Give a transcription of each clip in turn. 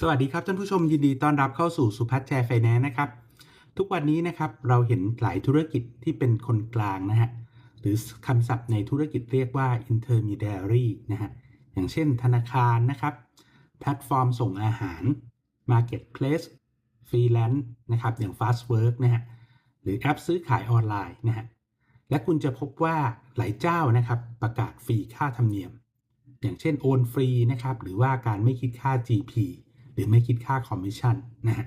สวัสดีครับท่านผู้ชมยินดีต้อนรับเข้าสู่สุพัฒน์แชร์ไฟแนนซ์นะครับ ทุกวันนี้นะครับเราเห็นหลายธุรกิจที่เป็นคนกลางนะฮะหรือคำศัพท์ในธุรกิจเรียกว่า intermediary นะฮะอย่างเช่นธนาคารนะครับ แพลตฟอร์มส่งอาหาร Marketplace Freelance นะครับอย่าง Fastwork นะฮะหรือแอปซื้อขายออนไลน์นะฮะและคุณจะพบว่าหลายเจ้านะครับประกาศฟรีค่าธรรมเนียม อย่างเช่นโอนฟรีนะครับหรือว่าการไม่คิดค่า GP รือไม่คิดค่าคอมมิชชั่นนะฮะ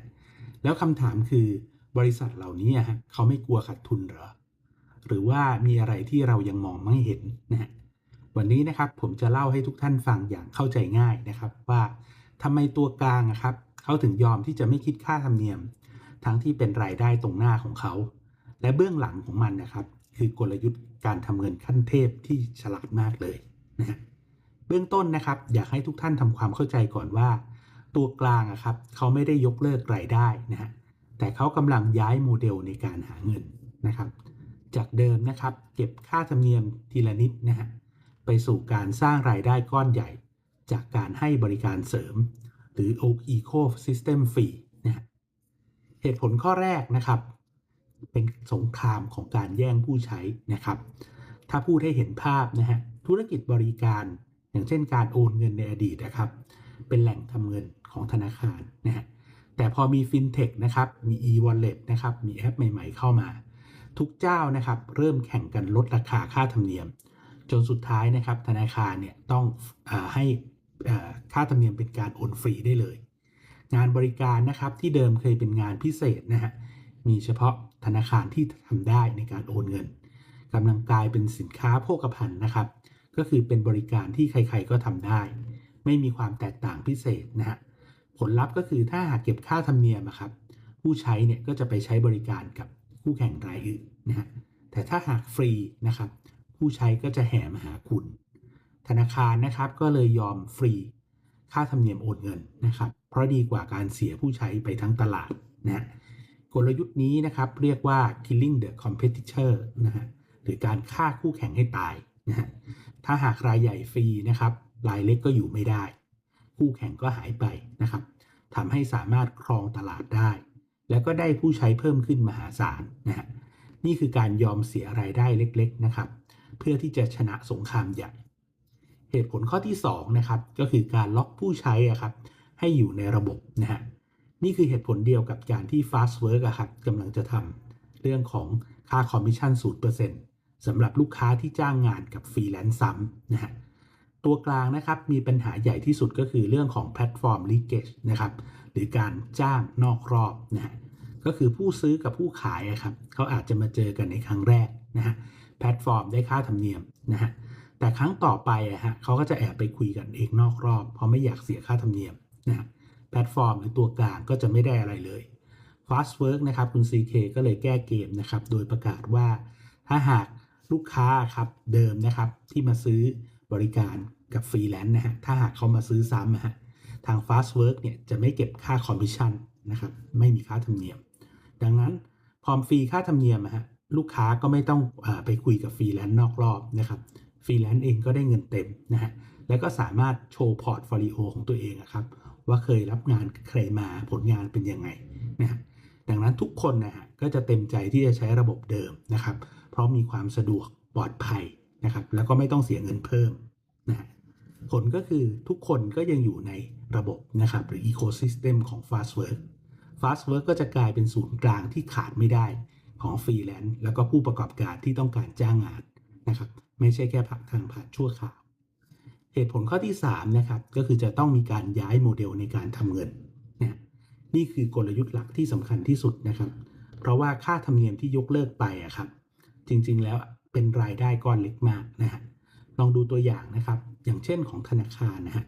แล้วคำถามคือบริษัทเหล่านี้ฮะเขาไม่กลัวขาดทุนเหรอ หรือว่ามีอะไรที่เรายังมองไม่เห็นนะฮะวันนี้นะครับผมจะเล่าให้ทุกท่านฟังอย่างเข้าใจง่ายนะครับว่าทำไมตัวกลางอะครับเขาถึงยอมที่จะไม่คิดค่าธรรมเนียม ทั้งที่เป็นรายได้ตรงหน้าของเขา และเบื้องหลังของมันนะครับ คือกลยุทธ์การทำเงินขั้นเทพที่ฉลาดมากเลยนะฮะเบื้องต้นนะครับ อยากให้ทุกท่านทำความเข้าใจก่อนว่า ตัวกลางอะครับเขาไม่ได้ยกเลิกรายได้นะฮะแต่เขากำลังย้ายโมเดลในการหาเงินนะครับ จากเดิมนะครับเก็บค่าธรรมเนียมทีละนิดนะฮะไปสู่การสร้างรายได้ก้อนใหญ่ จากการให้บริการเสริม หรือ Ecosystem Fee นะฮะเหตุผลข้อแรกนะครับ เป็นสงครามของการแย่งผู้ใช้นะครับ ถ้าพูดให้เห็นภาพนะฮะธุรกิจบริการ อย่างเช่นการโอนเงินในอดีตนะครับ เป็นแหล่งทำเงินของธนาคารนะฮะแต่พอมีฟินเทคนะครับมี e-wallet นะครับมีแอปใหม่ ๆ เข้ามา ทุกเจ้านะครับเริ่มแข่งกันลดราคาค่าธรรมเนียม จนสุดท้ายนะครับธนาคารเนี่ยต้องอให้ค่าธรรมเนียมเป็นการโอนฟรีได้เลย งานบริการนะครับที่เดิมเคยเป็นงานพิเศษนะฮะมีเฉพาะธนาคารที่ทำได้ในการโอนเงินกำลังกลายเป็นสินค้าโภคภัณฑ์นะครับ ก็คือเป็นบริการที่ใครๆก็ทำได้ ไม่มีความแตกต่างพิเศษนะฮะผลลัพธ์ก็คือถ้าหากเก็บค่าธรรมเนียมอะครับผู้ใช้เนี่ยก็จะไปใช้บริการกับคู่แข่งรายอื่นนะฮะแต่ถ้าหากฟรีนะครับผู้ใช้ก็จะแห่มาหาคุณ ธนาคารนะครับก็เลยยอมฟรี ค่าธรรมเนียมโอนเงินนะครับเพราะดีกว่าการเสียผู้ใช้ไปทั้งตลาดนะฮะกลยุทธ์นี้นะครับเรียกว่า killing the competitor นะฮะหรือการฆ่าคู่แข่งให้ตายนะฮะถ้าหากรายใหญ่ฟรีนะครับ รายเล็กก็อยู่ไม่ได้ คู่แข่งก็หายไปนะครับทำให้สามารถครองตลาดได้ แล้วก็ได้ผู้ใช้เพิ่มขึ้นมหาศาลนะฮะนี่คือการยอมเสียรายได้เล็กๆนะครับ เพื่อที่จะชนะสงครามใหญ่ เหตุผลข้อที่2นะครับก็คือการล็อกผู้ใช้อะครับให้อยู่ในระบบนะฮะนี่คือเหตุผลเดียวกับการที่ Fastwork อะครับกำลังจะทำเรื่องของค่าคอมมิชชั่น 0%สำหรับลูกค้าที่จ้างงานกับฟรีแลนซ์ซ้ำนะฮะ ตัวกลางนะครับมีปัญหาใหญ่ที่สุดก็คือเรื่องของแพลตฟอร์ม leakage นะครับหรือการจ้างนอกรอบนะฮะก็คือผู้ซื้อกับผู้ขายอะครับเขาอาจจะมาเจอกันในครั้งแรกนะฮะแพลตฟอร์มได้ค่าธรรมเนียมนะฮะแต่ครั้งต่อไปอะฮะเขาก็จะแอบไปคุยกันเองนอกรอบ เพราะไม่อยากเสียค่าธรรมเนียมนะฮะแพลตฟอร์มหรือตัวกลางก็จะไม่ได้อะไรเลย Fastwork นะครับคุณ CK ก็เลยแก้เกมนะครับโดยประกาศว่าถ้าหากลูกค้าครับเดิมนะครับที่มาซื้อ บริการกับฟรีแลนซ์นะฮะ ถ้าหากเขามาซื้อซ้ำนะฮะ ทาง Fastwork เนี่ยจะไม่เก็บค่าคอมมิชชั่นนะครับ ไม่มีค่าธรรมเนียม ดังนั้นพอฟรีค่าธรรมเนียมอะฮะ ลูกค้าก็ไม่ต้องอไปคุยกับฟรีแลนซ์นอกรอบนะครับ ฟรีแลนซ์เองก็ได้เงินเต็มนะฮะ แล้วก็สามารถโชว์พอร์ตโฟลิโอของตัวเองอะครับ ว่าเคยรับงานใครมาผลงานเป็นยังไงนะฮะ ดังนั้นทุกคนนะฮะก็จะเต็มใจที่จะใช้ระบบเดิมนะครับ เพราะมีความสะดวกปลอดภัย นะครับ แล้วก็ไม่ต้องเสียเงินเพิ่มนะผลก็คือทุกคนก็ยังอยู่ในระบบนะครับหรือ Ecosystem ของ Fastwork Fastwork ก็จะกลายเป็นศูนย์กลางที่ขาดไม่ได้ของฟรีแลนซ์แล้วก็ผู้ประกอบการที่ต้องการจ้างงานนะครับ ไม่ใช่แค่ผักทางผ่านชั่วคราว เหตุผลข้อที่3นะครับก็คือจะต้องมีการย้ายโมเดลในการทำเงินนะนี่คือกลยุทธ์หลักที่สำคัญที่สุดนะครับ เพราะว่าค่าธรรมเนียมที่ยกเลิกไปอะครับ จริงๆแล้ว เป็นรายได้ก้อนเล็กมากนะฮะลองดูตัวอย่างนะครับ อย่างเช่นของธนาคารนะฮะ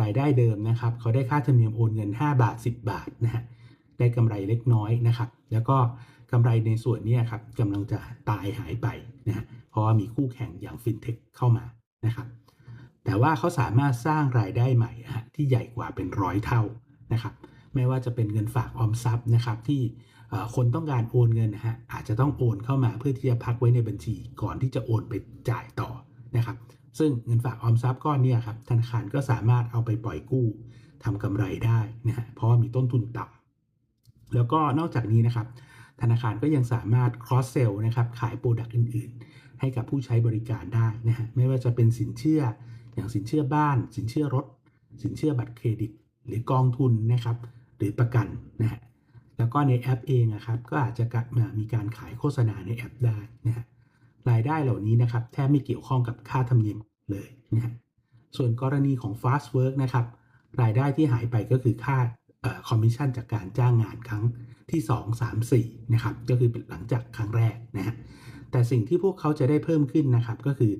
รายได้เดิมนะครับ เขาได้ค่าธรรมเนียมโอนเงิน 5 บาท 10 บาทนะฮะได้กำไรเล็กน้อยนะครับ แล้วก็กำไรในส่วนนี้ครับกำลังจะตายหายไปนะฮะเพราะว่ามีคู่แข่งอย่างฟินเทคเข้ามานะครับแต่ว่าเขาสามารถสร้างรายได้ใหม่ฮะที่ใหญ่กว่าเป็นร้อยเท่านะครับไม่ว่าจะเป็นเงินฝากออมทรัพย์นะครับที่ คนต้องการโอนเงินนะฮะอาจจะต้องโอนเข้ามาเพื่อที่จะพักไว้ในบัญชีก่อนที่จะโอนไปจ่ายต่อนะครับ ซึ่งเงินฝากออมทรัพย์ก้อนนี้ครับธนาคารก็สามารถเอาไปปล่อยกู้ทำกำไรได้นะฮะเพราะว่ามีต้นทุนต่ำแล้วก็นอกจากนี้นะครับ ธนาคารก็ยังสามารถ cross sell นะครับขายโปรดักต์อื่น ๆ ให้กับผู้ใช้บริการได้นะฮะไม่ว่าจะเป็นสินเชื่ออย่างสินเชื่อบ้าน สินเชื่อรถ สินเชื่อบัตรเครดิต หรือกองทุนนะครับหรือประกันนะฮะ แล้วก็ในแอปเองนะครับก็อาจจะมีการขายโฆษณาในแอปได้นะฮะรายได้เหล่านี้นะครับแทบไม่เกี่ยวข้องกับค่าธรรมเนียมเลยนะฮะส่วนกรณีของ Fast Work นะครับรายได้ที่หายไปก็คือค่าคอมมิชชั่นจากการจ้างงานครั้งที่ 2 3 4นะครับก็คือหลังจากครั้งแรกนะฮะแต่สิ่งที่พวกเขาจะได้เพิ่มขึ้นนะครับก็คือ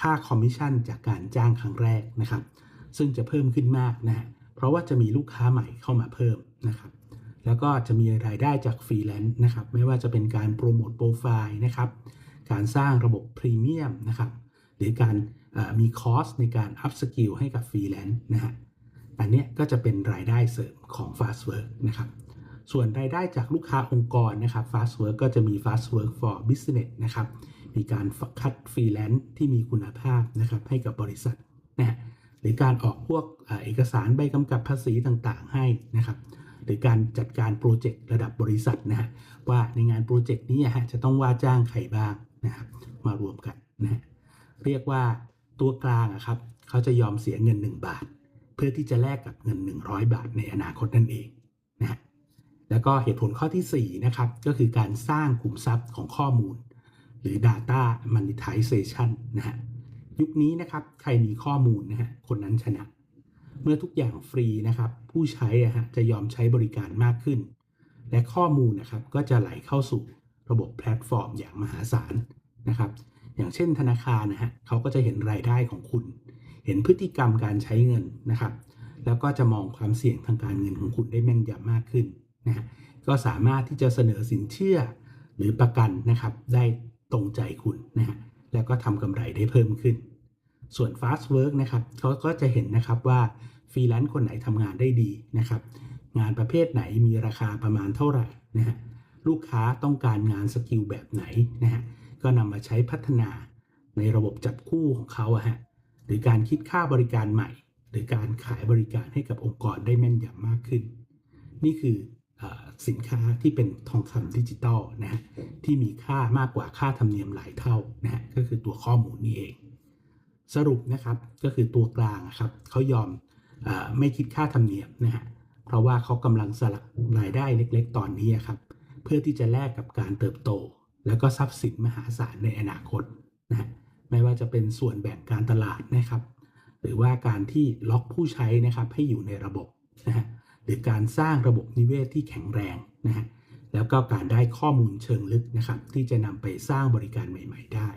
ค่าคอมมิชชั่นจากการจ้างครั้งแรกนะครับ ซึ่งจะเพิ่มขึ้นมากนะฮะเพราะว่าจะมีลูกค้าใหม่เข้ามาเพิ่มนะครับ แล้วก็จะมีรายได้จากฟรีแลนซ์นะครับ ไม่ว่าจะเป็นการโปรโมทโปรไฟล์นะครับ การสร้างระบบพรีเมียมนะครับ หรือการมีคอสในการอัพสกิลให้กับฟรีแลนซ์นะฮะ อันนี้ก็จะเป็นรายได้เสริมของ Fast Work นะครับ ส่วนรายได้จากลูกค้าองค์กรนะครับ Fast Work ก็จะมี Fast Work for Business นะครับ มีการคัดฟรีแลนซ์ที่มีคุณภาพนะครับให้กับบริษัทนะฮะ หรือการออกพวกเอกสารใบกำกับภาษีต่างๆ ให้นะครับ หรือการจัดการโปรเจกต์ระดับบริษัทนะฮะว่าในงานโปรเจกต์นี้ฮะจะต้องว่าจ้างใครบ้างนะครับมารวมกันนะฮะเรียกว่าตัวกลางอะครับเขาจะยอมเสียเงิน 1 บาท เพื่อที่จะแลกกับเงิน 100 บาทในอนาคตนั่นเองนะฮะแล้วก็เหตุผลข้อที่4นะครับก็คือการสร้างขุมทรัพย์ของข้อมูล หรือ Data Monetization นะฮะยุคนี้นะครับใครมีข้อมูลนะฮะคนนั้นชนะ เมื่อทุกอย่างฟรีนะครับ ผู้ใช้อะฮะจะยอมใช้บริการมากขึ้น และข้อมูลนะครับก็จะไหลเข้าสู่ระบบแพลตฟอร์มอย่างมหาศาลนะครับ อย่างเช่นธนาคารนะฮะเขาก็จะเห็นรายได้ของคุณ เห็นพฤติกรรมการใช้เงินนะครับ แล้วก็จะมองความเสี่ยงทางการเงินของคุณได้แม่นยำมากขึ้นนะฮะก็สามารถที่จะเสนอสินเชื่อหรือประกันนะครับ ได้ตรงใจคุณนะฮะแล้วก็ทำกำไรได้เพิ่มขึ้น ส่วน Fast Work นะครับเขาก็จะเห็นนะครับว่า ฟรีแลนซ์คนไหนทำงานได้ดีนะครับ งานประเภทไหนมีราคาประมาณเท่าไหร่นะฮะลูกค้าต้องการงานสกิลแบบไหนนะฮะก็นำมาใช้พัฒนาในระบบจับคู่ของเขาอะฮะหรือการคิดค่าบริการใหม่ หรือการขายบริการให้กับองค์กรได้แม่นยำมากขึ้น นี่คืออสินค้าที่เป็นทองคำดิจิตอลนะฮะที่มีค่ามากกว่าค่าธรรมเนียมหลายเท่านะฮะก็คือตัวข้อมูลนี่เอง สรุปนะครับก็คือตัวกลางครับเขายอม ไม่คิดค่าธรรมเนียมนะฮะเพราะว่าเขากำลังสลักรายได้เล็กๆ ตอนนี้ครับ เพื่อที่จะแลกกับการเติบโต แล้วก็ทรัพย์สินมหาศาลในอนาคตนะฮะไม่ว่าจะเป็นส่วนแบ่งการตลาดนะครับ หรือว่าการที่ล็อกผู้ใช้นะครับให้อยู่ในระบบนะฮะหรือการสร้างระบบนิเวศที่แข็งแรงนะฮะแล้วก็การได้ข้อมูลเชิงลึกนะครับ ที่จะนำไปสร้างบริการใหม่ ๆ ได้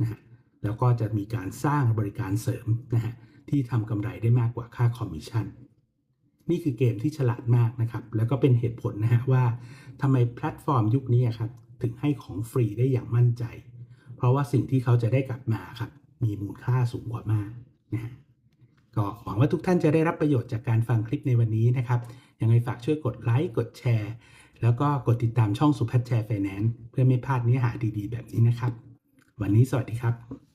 นะฮะแล้วก็จะมีการสร้างบริการเสริมนะฮะ ที่ทำกำไรได้มากกว่าค่าคอมมิชชั่นนี่คือเกมที่ฉลาดมากนะครับ แล้วก็เป็นเหตุผลนะฮะว่าทำไมแพลตฟอร์มยุคนี้ครับถึงให้ของฟรีได้อย่างมั่นใจ เพราะว่าสิ่งที่เขาจะได้กลับมาครับมีมูลค่าสูงกว่ามากนะฮะก็หวังว่าทุกท่านจะได้รับประโยชน์จากการฟังคลิปในวันนี้นะครับยังไงฝากช่วยกดไลค์กดแชร์ แล้วก็กดติดตามช่องสุพัฒแชร์ไฟแนนซ์เพื่อไม่พลาดเนื้อหาดีๆ แบบนี้นะครับ วันนี้สวัสดีครับ